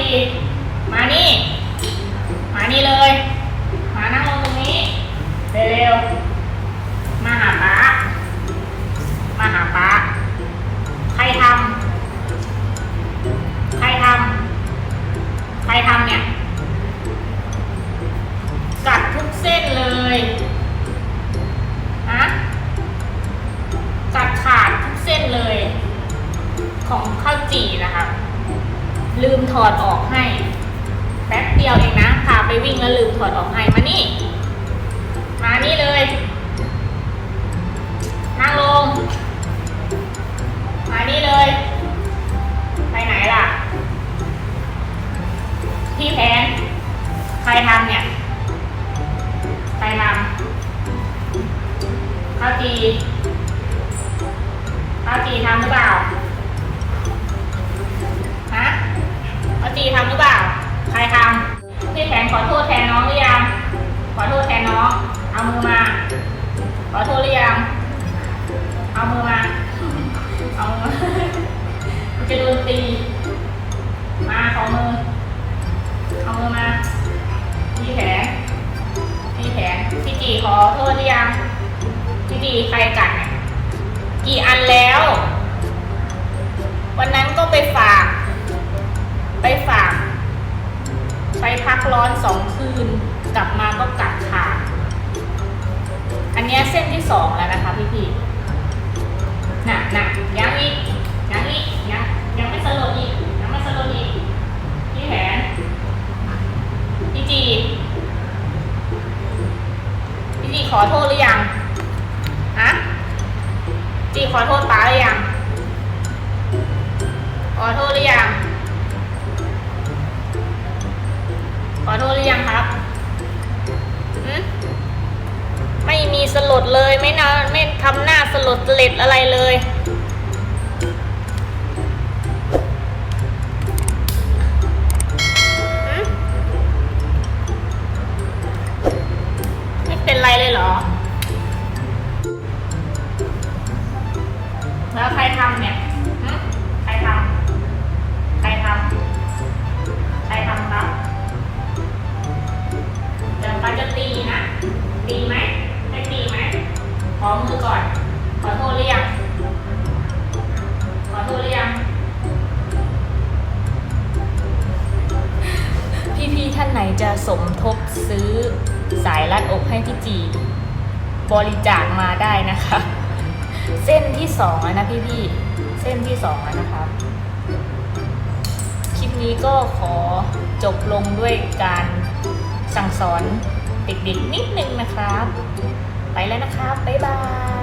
ีมานี่ มานี่เลย มานั่งลงตรงนี้ เร็วๆ มาหาป้า มาหาป้า ใครทำ ใครทำ ใครทำเนี่ย กัดทุกเส้นเลยฮะกัดขาดทุกเส้นเลย ของข้าวจี่นะครับ ลืมถอดออกให้ แป๊บเดียวเองนะ พาไปวิ่งแล้วลืมถอดออกให้ มานี่ มานี่เลย นั่งลง มานี่เลย ไปไหนล่ะ พี่แพนใครทำเนี่ย ใครทำข้าวจีข้าวจีทำหรือเปล่า ทษแทนน้องหรือยัง ขอโทษแทนน้อง เอามือมา ขอโทษหรือยัง เอามือมา เอามือมาจะโดนตี มาขอมือ เอามือมาพี่แผนพี่แผนพี่จีขอโทษหรือยัง พี่จีใครกัด กี่อันแล้ว วันนั้นก็ไปฝาก อนสองคืน กลับมาก็กัดขาดอันนี้เส้นที่สองแล้วนะคะพี่พี่ๆน่ะน่ะยังอีกยังอีกยังยังไม่สลดอีกยังไม่สลดอีกพี่แผนพี่จีพี่จีขอโทษหรือยังฮะจีขอโทษป้าหรือยังขอโทษหรือยัง สลดเลยไม่นะไม่ทำหน้าสลดสเลดอะไรเลย ไม่เป็นไรเลยเหรอ แล้วใครทำเนี่ยใครทำใครทำใครทำครับเดี๋ยวป้าจะตีนะ ตีไหม ขอมือก่อน ขอโทษหรือยัง ขอโทษหรือยัง พี่ๆท่านไหนจะสมทบซื้อสายรัดอกให้พี่จี บริจาคมาได้นะคะ เส้นที่สองแล้วนะพี่ๆเส้นที่สองแล้วนะครับคลิปนี้ก็ขอจบลงด้วยการสั่งสอนเด็กๆนิดนึงนะครับ ไปแล้วนะครับบ๊ายบาย